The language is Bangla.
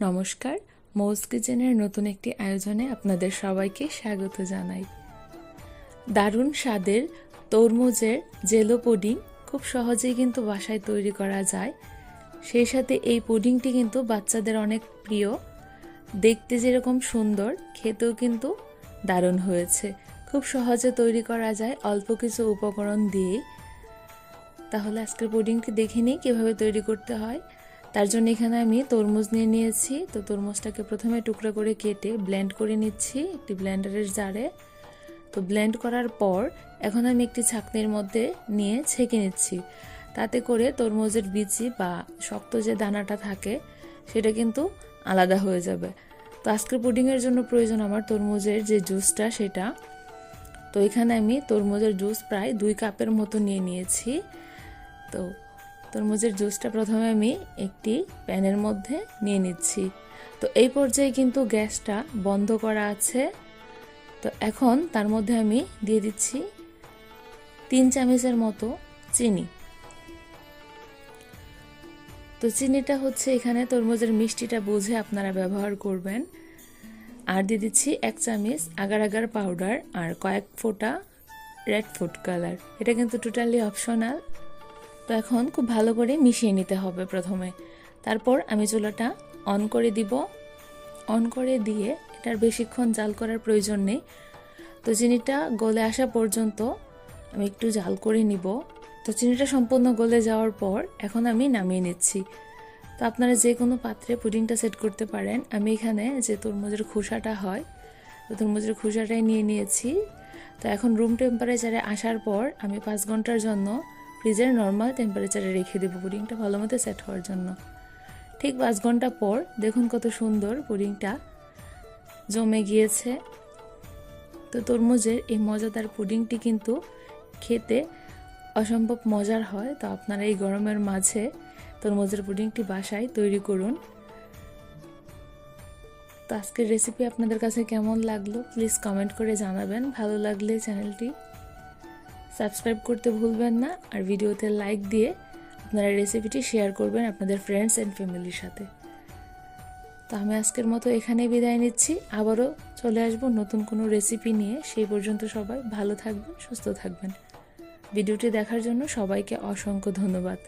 নমস্কার, মৌজ কিচেনের নতুন একটি আয়োজনে আপনাদের সবাইকে স্বাগত জানাই। দারুণ স্বাদের তরমুজের জেলো পুডিং খুব সহজেই কিন্তু বাসায় তৈরি করা যায়। সেই সাথে এই পুডিংটি কিন্তু বাচ্চাদের অনেক প্রিয়। দেখতে যেরকম সুন্দর, খেতেও কিন্তু দারুণ হয়েছে। খুব সহজে তৈরি করা যায়, অল্প কিছু উপকরণ দিয়েই তাহলে আজকের পুডিংটি দেখে নিই কীভাবে তৈরি করতে হয়। তার জন্য এখানে আমি তরমুজ নিয়ে নিয়েছি। তো তরমুজটাকে প্রথমে টুকরো করে কেটে ব্লেন্ড করে নিচ্ছি একটি ব্লেন্ডারের জারে। তো ব্লেন্ড করার পর এখন আমি একটি ছাকনির মধ্যে নিয়ে ছেঁকে নিচ্ছি। তাতে করে তরমুজের বিচি বা শক্ত যে দানাটা থাকে, সেটা কিন্তু আলাদা হয়ে যাবে। তো আজকের পুডিংয়ের জন্য প্রয়োজন আমার তরমুজের যে জুসটা, সেটা। তো এখানে আমি তরমুজের জুস প্রায় দুই কাপের মতো নিয়ে নিয়েছি। তো তরমুজের জুসটা প্রথমে আমি একটি প্যানের মধ্যে নিয়ে নিচ্ছি। তো এই পর্যায়ে কিন্তু গ্যাসটা বন্ধ করা আছে। তো এখন তার মধ্যে আমি দিয়ে দিচ্ছি তিন চামচের মতো চিনি। তো চিনিটা হচ্ছে এখানে তরমুজের মিষ্টিটা বুঝে আপনারা ব্যবহার করবেন। আর দিয়ে দিচ্ছি এক চামচ আগার আগার পাউডার আর কয়েক ফোঁটা রেড ফুড কালার। এটা কিন্তু টোটালি অপশনাল। তো এখন খুব ভালো করে মিশিয়ে নিতে হবে প্রথমে। তারপর আমি চুলাটা অন করে দিব। অন করে দিয়ে এটার বেশিক্ষণ জাল করার প্রয়োজন নেই। তো চিনিটা গলে আসা পর্যন্ত আমি একটু জাল করে নিব। তো চিনিটা সম্পূর্ণ গলে যাওয়ার পর এখন আমি নামিয়ে নিচ্ছি। তো আপনারা যে কোনো পাত্রে পুডিংটা সেট করতে পারেন। আমি এখানে যে তরমুজের খোসাটা হয়, তো তরমুজের খোসাটাই নিয়ে নিয়েছি। তো এখন রুম টেম্পারেচারে আসার পর আমি পাঁচ ঘণ্টার জন্য ফ্রিজের নর্মাল টেম্পারেচারে রেখে দেবো পুডিংটা ভালো মতো সেট হওয়ার জন্য। ঠিক পাঁচ ঘণ্টা পর দেখুন কত সুন্দর পুডিংটা জমে গিয়েছে। তো তরমুজের এই মজাদার পুডিংটি কিন্তু খেতে অসম্ভব মজার হয়। তো আপনারা এই গরমের মাঝে তরমুজের পুডিংটি বাসায় তৈরি করুন। তো আজকের রেসিপি আপনাদের কাছে কেমন লাগল? প্লিজ কমেন্ট করে জানাবেন। ভালো লাগলে চ্যানেলটি সাবস্ক্রাইব করতে ভুলবেন না আর ভিডিওতে লাইক দিয়ে আপনারা রেসিপিটি শেয়ার করবেন আপনাদের ফ্রেন্ডস অ্যান্ড ফ্যামিলির সাথে। তো আমি আজকের মতো এখানেই বিদায় নিচ্ছি। আবারও চলে আসব নতুন কোনো রেসিপি নিয়ে। সেই পর্যন্ত সবাই ভালো থাকবেন, সুস্থ থাকবেন। ভিডিওটি দেখার জন্য সবাইকে অসংখ্য ধন্যবাদ।